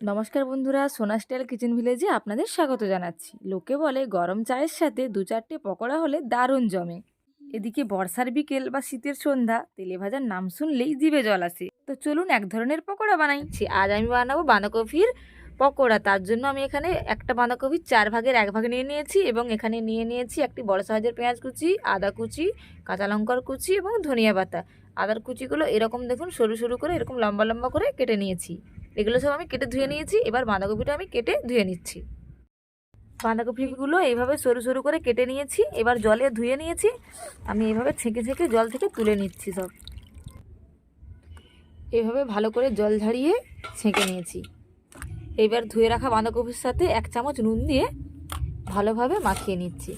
নমস্কার বন্ধুরা, সোনা স্টাইল কিচেন ভিলেজে আপনাদের স্বাগত জানাচ্ছি। লোকে বলে গরম চায়ের সাথে দু চারটে পকোড়া হলে দারুণ জমে। এদিকে বর্ষার বিকেল বা শীতের সন্ধ্যা, তেলে ভাজার নাম শুনলেই জিভে জল আসে। তো চলুন এক ধরনের পকোড়া বানাইছি আজ আমি বানাবো বাঁধাকপির পকোড়া। তার জন্য আমি এখানে একটা বাঁধাকপির চার ভাগের এক ভাগ নিয়ে নিয়েছি এবং এখানে নিয়ে নিয়েছি একটি বড় সাইজের পেঁয়াজ কুচি, আদা কুচি, কাঁচা লঙ্কার কুচি এবং ধনিয়া পাতা। আদার কুচিগুলো এরকম দেখুন, সরু সরু করে এরকম লম্বা লম্বা করে কেটে নিয়েছি। এগুলো সব আমি কেটে ধুয়ে নিয়েছি। এবার বাঁধাকপিটা আমি কেটে ধুয়ে নিচ্ছি। বাঁধাকপিগুলো এইভাবে সরু সরু করে কেটে নিয়েছি। এবার জলে ধুয়ে নিয়েছি। আমি এইভাবে ছেঁকে ছেঁকে জল থেকে তুলে নিচ্ছি সব। এভাবে ভালো করে জল ঝাড়িয়ে ছেঁকে নিয়েছি। এবার ধুয়ে রাখা বাঁধাকপির সাথে এক চামচ নুন দিয়ে ভালোভাবে মাখিয়ে নিচ্ছি।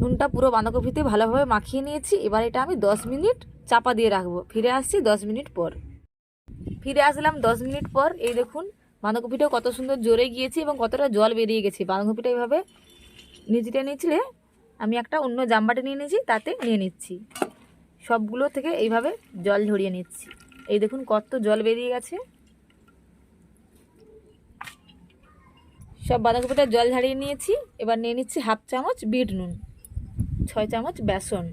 নুনটা পুরো বাঁধাকপিতে ভালোভাবে মাখিয়ে নিয়েছি। এবার এটা আমি দশ মিনিট চাপা দিয়ে রাখব। ফিরে আসছি দশ মিনিট পর। ফিরে আসলাম দশ মিনিট পর। এই দেখুন, বাঁধাকপিটাও কত সুন্দর জোরে গিয়েছে এবং কতটা জল বেরিয়ে গেছে। বাঁধাকপিটা এইভাবে নিচটা নিচলে আমি একটা অন্য জাম্বাটা নিয়ে নিয়েছি, তাতে নিয়ে নিচ্ছি। সবগুলো থেকে এইভাবে জল ঝরিয়ে নিচ্ছি। এই দেখুন, কত জল বেরিয়ে গেছে। সব বাঁধাকপিটা জল ঝাড়িয়ে নিয়েছি। এবার নিয়ে নিচ্ছি হাফ চামচ বিট নুন, ছয় চামচ বেসন।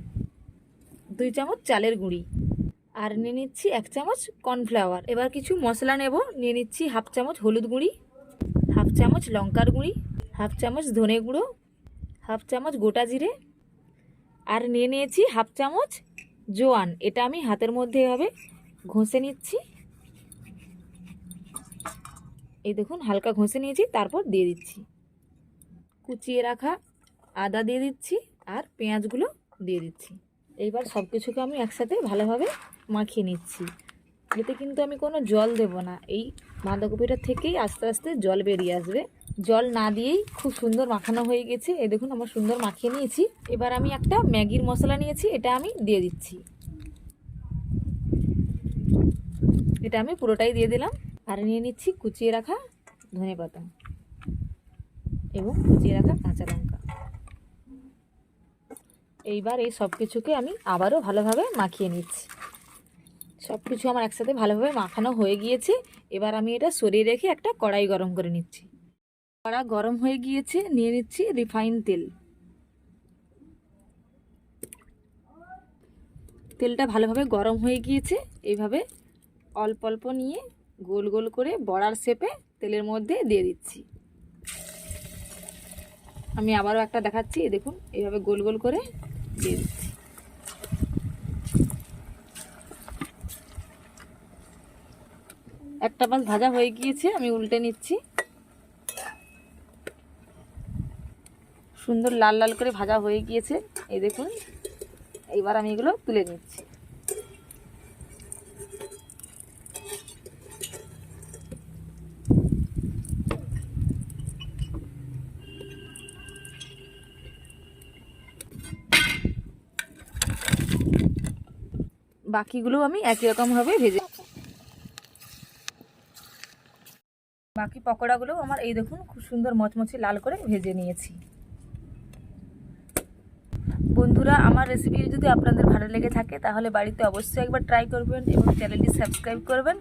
দুই চামচ চালের গুঁড়ি। আর নিয়ে নিচ্ছি এক চামচ কর্নফ্লাওয়ার। এবার কিছু মশলা নেব। নিয়ে নিচ্ছি হাফ চামচ হলুদ গুঁড়ি, হাফ চামচ লঙ্কার গুঁড়ি, হাফ চামচ ধনে গুঁড়ো, হাফ চামচ গোটা জিরে, আর নিয়ে নিয়েছি হাফ চামচ জোয়ান। এটা আমি হাতের মধ্যে এভাবে ঘষে নিচ্ছি। এই দেখুন, হালকা ঘষে নিয়েছি, তারপর দিয়ে দিচ্ছি। কুচিয়ে রাখা আদা দিয়ে দিচ্ছি আর পেঁয়াজগুলো দিয়ে দিচ্ছি। এইবার সব কিছুকে আমি একসাথে ভালোভাবে মাখিয়ে নিচ্ছি। এতে কিন্তু আমি কোনো জল দেব না। এই বাঁধাকপিটা থেকেই আস্তে আস্তে জল বেরিয়ে আসবে। জল না দিয়েই খুব সুন্দর মাখানো হয়ে গেছে। এ দেখুন আমার সুন্দর মাখিয়ে নিয়েছি। এবার আমি একটা ম্যাগির মশলা নিয়েছি এটা আমি দিয়ে দিচ্ছি। এটা আমি পুরোটাই দিয়ে দিলাম। আর নিয়ে নিচ্ছি কুচিয়ে রাখা ধনে পাতা এবং কুচিয়ে রাখা কাঁচা লঙ্কা। এইবার এই সব কিছুকে আমি আবারও ভালোভাবে মাখিয়ে নিচ্ছি। সব কিছু আমার একসাথে ভালোভাবে মাখানো হয়ে গিয়েছে। এবার আমি এটা সরিয়ে রেখে একটা কড়াই গরম করে নিচ্ছি। কড়া গরম হয়ে গিয়েছে, নিয়ে নিচ্ছি রিফাইন তেল। তেলটা ভালোভাবে গরম হয়ে গিয়েছে। এইভাবে অল্প অল্প নিয়ে গোল গোল করে বড়ার শেপে তেলের মধ্যে দিয়ে দিচ্ছি। আমি আবারও একটা দেখাচ্ছি, দেখুন, এইভাবে গোল গোল করে দিয়ে একটা মাছ ভাজা হয়ে গিয়েছে, আমি উল্টে নিচ্ছি। সুন্দর লাল লাল করে ভাজা হয়ে গিয়েছে। এই দেখুন, এইবার আমি এগুলো তুলে নিচ্ছি। বাকিগুলো আমি একই রকমভাবে ভেজে বাকি পকোড়াগুলো আমার এই দেখুন খুব সুন্দর মচমচে লাল করে ভেজে নিয়েছি। বন্ধুরা, আমার রেসিপি যদি আপনাদের ভালো লেগে থাকে, তাহলে বাড়িতে অবশ্যই একবার ট্রাই করবেন এবং চ্যানেলটি সাবস্ক্রাইব করবেন।